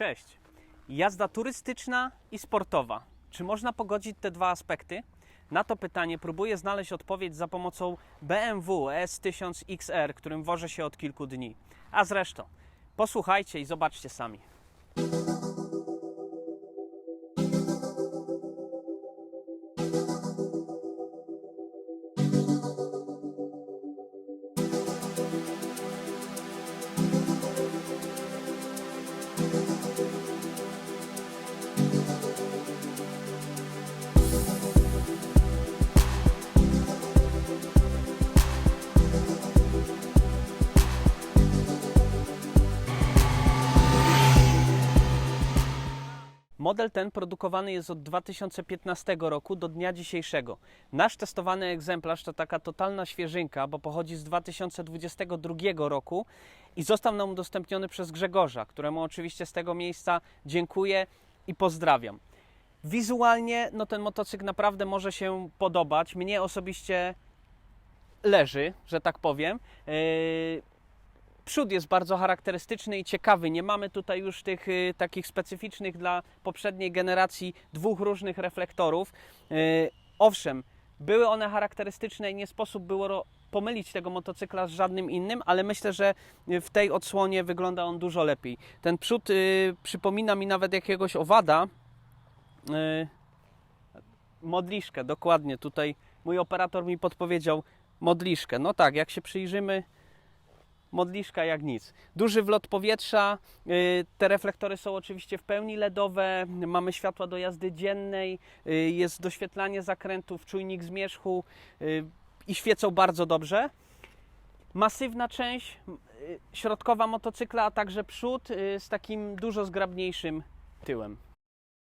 Cześć. Jazda turystyczna i sportowa. Czy można pogodzić te dwa aspekty? Na to pytanie próbuję znaleźć odpowiedź za pomocą BMW S1000XR, którym wożę się od kilku dni. A zresztą, posłuchajcie i zobaczcie sami. Model ten produkowany jest od 2015 roku do dnia dzisiejszego. Nasz testowany egzemplarz to taka totalna świeżynka, bo pochodzi z 2022 roku i został nam udostępniony przez Grzegorza, któremu oczywiście z tego miejsca dziękuję i pozdrawiam. Wizualnie no ten motocykl naprawdę może się podobać. Mnie osobiście leży, że tak powiem. Yy, Przód jest bardzo charakterystyczny i ciekawy. Nie mamy tutaj już tych y, takich specyficznych dla poprzedniej generacji dwóch różnych reflektorów. Y, owszem, były one charakterystyczne i nie sposób było pomylić tego motocykla z żadnym innym, ale myślę, że w tej odsłonie wygląda on dużo lepiej. Ten przód y, przypomina mi nawet jakiegoś owada. Y, modliszkę, dokładnie. Tutaj mój operator mi podpowiedział modliszkę. No tak, jak się przyjrzymy, modliszka jak nic. Duży wlot powietrza, y, te reflektory są oczywiście w pełni LEDowe, mamy światła do jazdy dziennej, y, jest doświetlanie zakrętów, czujnik zmierzchu y, i świecą bardzo dobrze. Masywna część, środkowa motocykla, a także przód z takim dużo zgrabniejszym tyłem.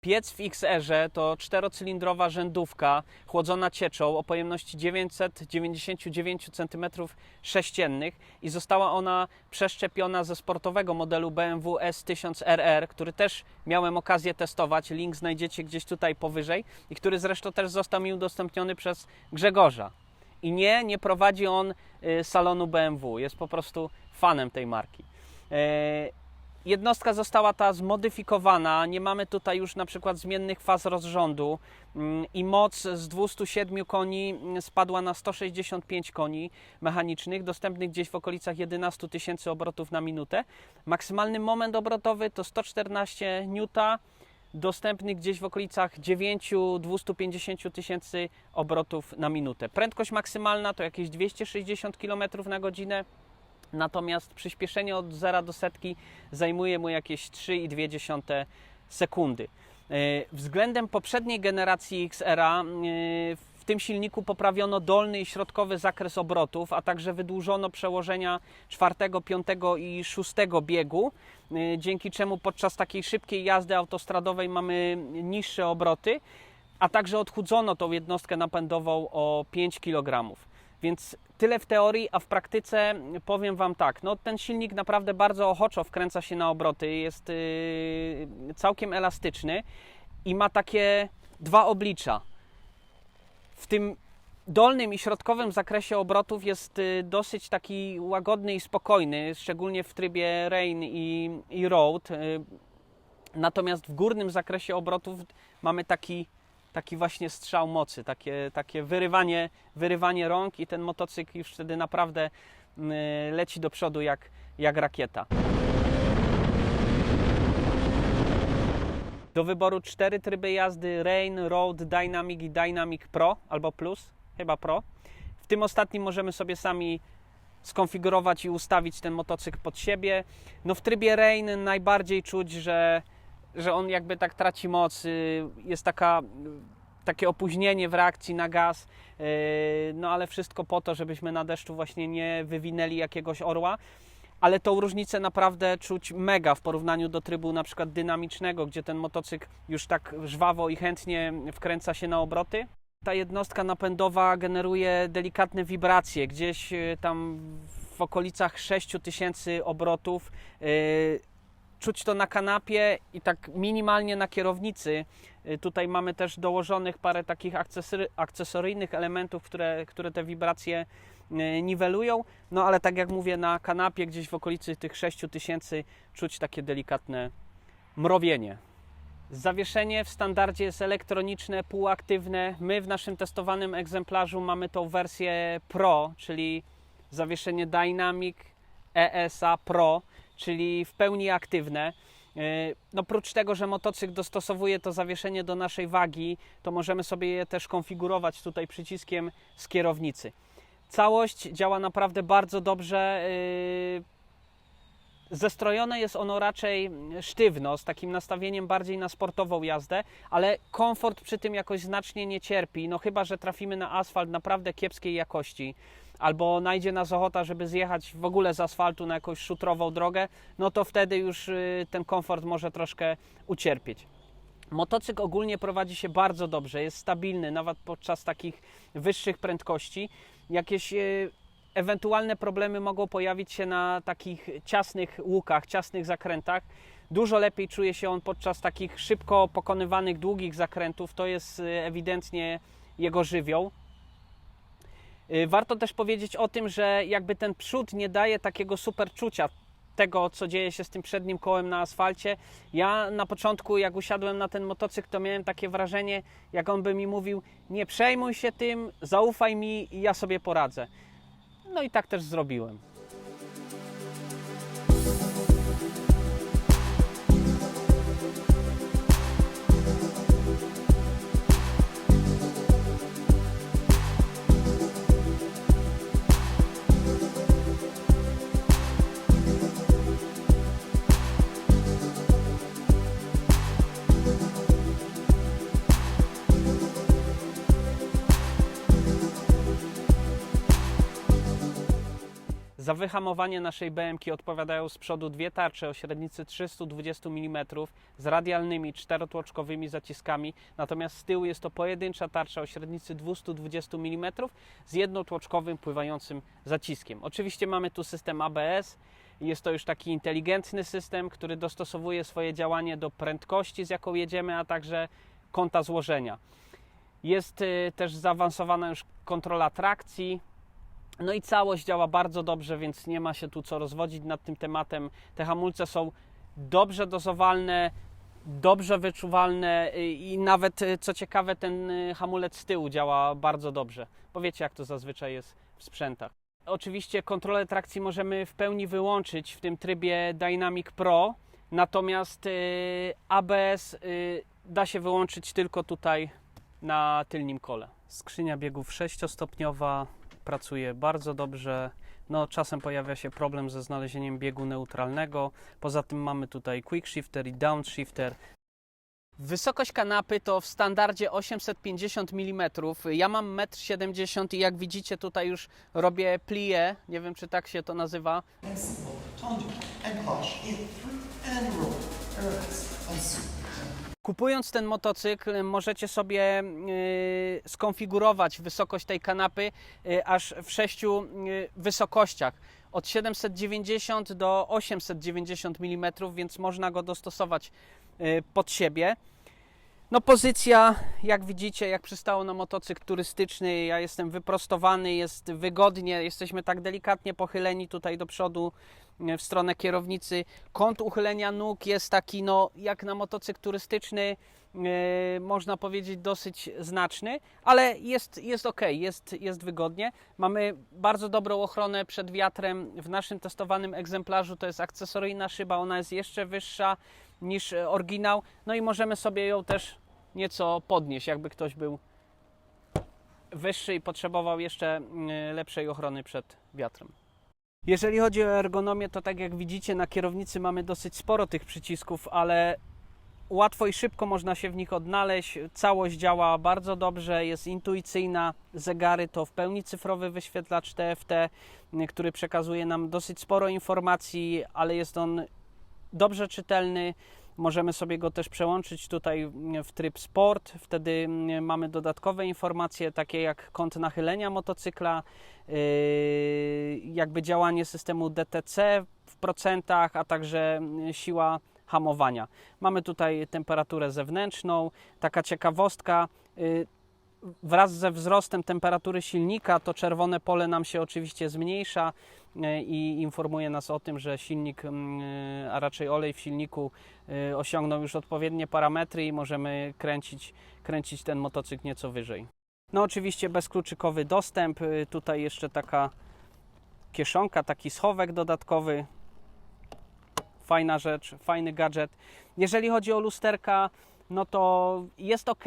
Piec w XR-ze to czterocylindrowa rzędówka chłodzona cieczą o pojemności 999 cm3 i została ona przeszczepiona ze sportowego modelu BMW S1000RR, który też miałem okazję testować. Link znajdziecie gdzieś tutaj powyżej i który zresztą też został mi udostępniony przez Grzegorza. I nie, nie prowadzi on y, salonu BMW, jest po prostu fanem tej marki. Jednostka została ta zmodyfikowana. Nie mamy tutaj już na przykład zmiennych faz rozrządu mm, i moc z 207 koni mm, spadła na 165 koni mechanicznych, dostępnych gdzieś w okolicach 11 tysięcy obrotów na minutę. Maksymalny moment obrotowy to 114 Newta, dostępny gdzieś w okolicach 9-250 tysięcy obrotów na minutę. Prędkość maksymalna to jakieś 260 km na godzinę. Natomiast przyspieszenie od 0 do setki zajmuje mu jakieś 3,2 sekundy. E, Względem poprzedniej generacji XR-a e, w tym silniku poprawiono dolny i środkowy zakres obrotów, a także wydłużono przełożenia czwartego, piątego i szóstego biegu, e, dzięki czemu podczas takiej szybkiej jazdy autostradowej mamy niższe obroty, a także odchudzono tą jednostkę napędową o 5 kg. Więc tyle w teorii, a w praktyce powiem Wam tak, no ten silnik naprawdę bardzo ochoczo wkręca się na obroty, jest yy, całkiem elastyczny i ma takie dwa oblicza. W tym dolnym i środkowym zakresie obrotów jest y, dosyć taki łagodny i spokojny, szczególnie w trybie rain i, i road. y, Natomiast w górnym zakresie obrotów mamy taki taki właśnie strzał mocy, takie, takie wyrywanie, wyrywanie rąk i ten motocykl już wtedy naprawdę mm, leci do przodu jak, jak rakieta. Do wyboru cztery tryby jazdy Rain, Road, Dynamic i Dynamic Pro albo Plus, chyba Pro. W tym ostatnim możemy sobie sami skonfigurować i ustawić ten motocykl pod siebie. No w trybie Rain najbardziej czuć, że że on jakby tak traci moc, y, jest taka, y, takie opóźnienie w reakcji na gaz, y, no ale wszystko po to, żebyśmy na deszczu właśnie nie wywinęli jakiegoś orła. Ale tą różnicę naprawdę czuć mega w porównaniu do trybu na przykład dynamicznego, gdzie ten motocykl już tak żwawo i chętnie wkręca się na obroty. Ta jednostka napędowa generuje delikatne wibracje, gdzieś tam w okolicach 6000 obrotów. y, czuć to na kanapie i tak minimalnie na kierownicy. Y, Tutaj mamy też dołożonych parę takich akcesory, akcesoryjnych elementów, które, które te wibracje y, niwelują. No ale tak jak mówię, na kanapie gdzieś w okolicy tych 6000 czuć takie delikatne mrowienie. Zawieszenie w standardzie jest elektroniczne, półaktywne. My w naszym testowanym egzemplarzu mamy tą wersję Pro, czyli zawieszenie Dynamic ESA Pro, czyli w pełni aktywne. Yy, No, oprócz tego, że motocykl dostosowuje to zawieszenie do naszej wagi, to możemy sobie je też konfigurować tutaj przyciskiem z kierownicy. Całość działa naprawdę bardzo dobrze. yy, Zestrojone jest ono raczej sztywno, z takim nastawieniem bardziej na sportową jazdę, ale komfort przy tym jakoś znacznie nie cierpi. No chyba, że trafimy na asfalt naprawdę kiepskiej jakości, albo najdzie nas ochota, żeby zjechać w ogóle z asfaltu na jakąś szutrową drogę, no to wtedy już y, ten komfort może troszkę ucierpieć. Motocykl ogólnie prowadzi się bardzo dobrze, jest stabilny nawet podczas takich wyższych prędkości. Jakieś e, ewentualne problemy mogą pojawić się na takich ciasnych łukach, ciasnych zakrętach. Dużo lepiej czuje się on podczas takich szybko pokonywanych długich zakrętów. To jest e, ewidentnie jego żywioł. E, Warto też powiedzieć o tym, że jakby ten przód nie daje takiego super czucia tego, co dzieje się z tym przednim kołem na asfalcie. Ja na początku, jak usiadłem na ten motocykl, to miałem takie wrażenie, jak on by mi mówił: Nie przejmuj się tym, zaufaj mi i ja sobie poradzę. No i tak też zrobiłem. Za wyhamowanie naszej BMK odpowiadają z przodu dwie tarcze o średnicy 320 mm z radialnymi czterotłoczkowymi zaciskami, natomiast z tyłu jest to pojedyncza tarcza o średnicy 220 mm z jednotłoczkowym pływającym zaciskiem. Oczywiście mamy tu system ABS. Jest to już taki inteligentny system, który dostosowuje swoje działanie do prędkości, z jaką jedziemy, a także kąta złożenia. Jest y, też zaawansowana już kontrola trakcji, no i całość działa bardzo dobrze, więc nie ma się tu co rozwodzić nad tym tematem. Te hamulce są dobrze dozowalne, dobrze wyczuwalne y, i nawet y, co ciekawe ten y, hamulec z tyłu działa bardzo dobrze. Bo wiecie jak to zazwyczaj jest w sprzętach. Oczywiście kontrolę trakcji możemy w pełni wyłączyć w tym trybie Dynamic Pro, natomiast ABS da się wyłączyć tylko tutaj na tylnym kole. Skrzynia biegów sześciostopniowa pracuje bardzo dobrze. No, czasem pojawia się problem ze znalezieniem biegu neutralnego. Poza tym mamy tutaj quick shifter i downshifter. Wysokość kanapy to w standardzie 850 mm. Ja mam 1,70 m i jak widzicie tutaj już robię plie, nie wiem czy tak się to nazywa. and roll. Kupując ten motocykl, możecie sobie y, skonfigurować wysokość tej kanapy y, aż w sześciu y, wysokościach. Od 790 do 890 mm, więc można go dostosować pod siebie. No pozycja, jak widzicie, jak przystało na motocykl turystyczny, ja jestem wyprostowany, jest wygodnie, jesteśmy tak delikatnie pochyleni tutaj do przodu e, w stronę kierownicy. Kąt uchylenia nóg jest taki, no jak na motocykl turystyczny, e, można powiedzieć dosyć znaczny, ale jest, jest ok, jest, jest wygodnie. Mamy bardzo dobrą ochronę przed wiatrem. W naszym testowanym egzemplarzu to jest akcesoryjna szyba, ona jest jeszcze wyższa niż e, oryginał, no i możemy sobie ją też nieco podnieść, jakby ktoś był wyższy i potrzebował jeszcze mm, lepszej ochrony przed wiatrem. Jeżeli chodzi o ergonomię, to tak jak widzicie na kierownicy mamy dosyć sporo tych przycisków, ale łatwo i szybko można się w nich odnaleźć. Całość działa bardzo dobrze, jest intuicyjna. Zegary to w pełni cyfrowy wyświetlacz TFT, który przekazuje nam dosyć sporo informacji, ale jest on dobrze czytelny. Możemy sobie go też przełączyć tutaj mm, w tryb sport. Wtedy mm, mamy dodatkowe informacje, takie jak kąt nachylenia motocykla, yy, jakby działanie systemu DTC w procentach, a także mm, siła hamowania. Mamy tutaj temperaturę zewnętrzną. Taka ciekawostka. yy, Wraz ze wzrostem temperatury silnika to czerwone pole nam się oczywiście zmniejsza. E, i informuje nas o tym, że silnik, mm, e, a raczej olej w silniku e, osiągnął już odpowiednie parametry i możemy kręcić, kręcić ten motocykl nieco wyżej. No oczywiście bezkluczykowy dostęp, tutaj jeszcze taka kieszonka, taki schowek dodatkowy. Fajna rzecz, fajny gadżet. Jeżeli chodzi o lusterka, no to jest ok,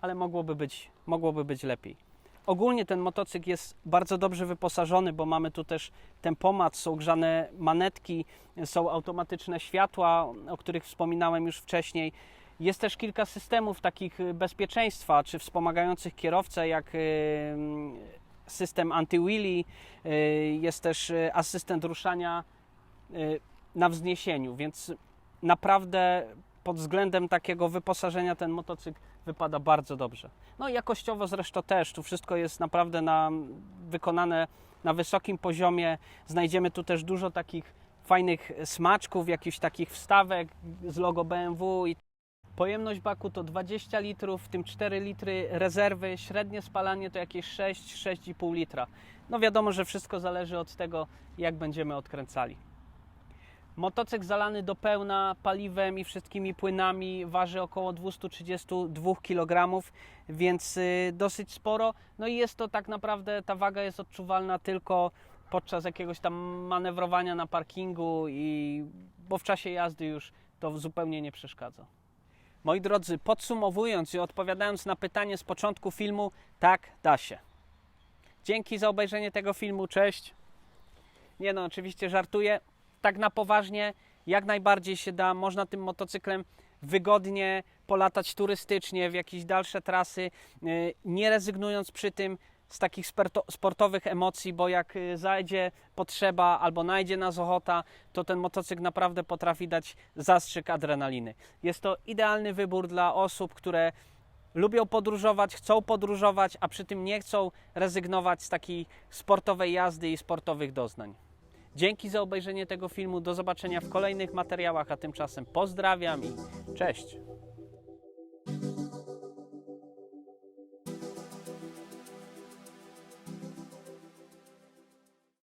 ale mogłoby być, mogłoby być lepiej. Ogólnie ten motocykl jest bardzo dobrze wyposażony, bo mamy tu też tempomat, są grzane manetki, są automatyczne światła, o których wspominałem już wcześniej. Jest też kilka systemów takich y, bezpieczeństwa, czy wspomagających kierowcę, jak y, system anti-wheelie, y, jest też asystent ruszania na wzniesieniu, więc naprawdę pod względem takiego wyposażenia ten motocykl wypada bardzo dobrze. No jakościowo zresztą też, tu wszystko jest naprawdę na, wykonane na wysokim poziomie. Znajdziemy tu też dużo takich fajnych smaczków, jakichś takich wstawek z logo BMW i Pojemność baku to 20 litrów, w tym 4 litry rezerwy, średnie spalanie to jakieś 6-6,5 litra. No wiadomo, że wszystko zależy od tego, jak będziemy odkręcali. Motocykl zalany do pełna paliwem i wszystkimi płynami waży około 232 kg, więc y, dosyć sporo. No i jest to tak naprawdę, ta waga jest odczuwalna tylko podczas jakiegoś tam manewrowania na parkingu, i, bo w czasie jazdy już to zupełnie nie przeszkadza. Moi drodzy, podsumowując i odpowiadając na pytanie z początku filmu, tak, da się. Dzięki za obejrzenie tego filmu, cześć. Nie no, oczywiście żartuję. Tak na poważnie, jak najbardziej się da. Można tym motocyklem wygodnie polatać turystycznie w jakieś dalsze trasy, yy, nie rezygnując przy tym z takich sportowych emocji, bo jak y, zajdzie potrzeba albo najdzie nas ochota, to ten motocykl naprawdę potrafi dać zastrzyk adrenaliny. Jest to idealny wybór dla osób, które lubią podróżować, chcą podróżować, a przy tym nie chcą rezygnować z takiej sportowej jazdy i sportowych doznań. Dzięki za obejrzenie tego filmu. Do zobaczenia w kolejnych materiałach, a tymczasem pozdrawiam i cześć.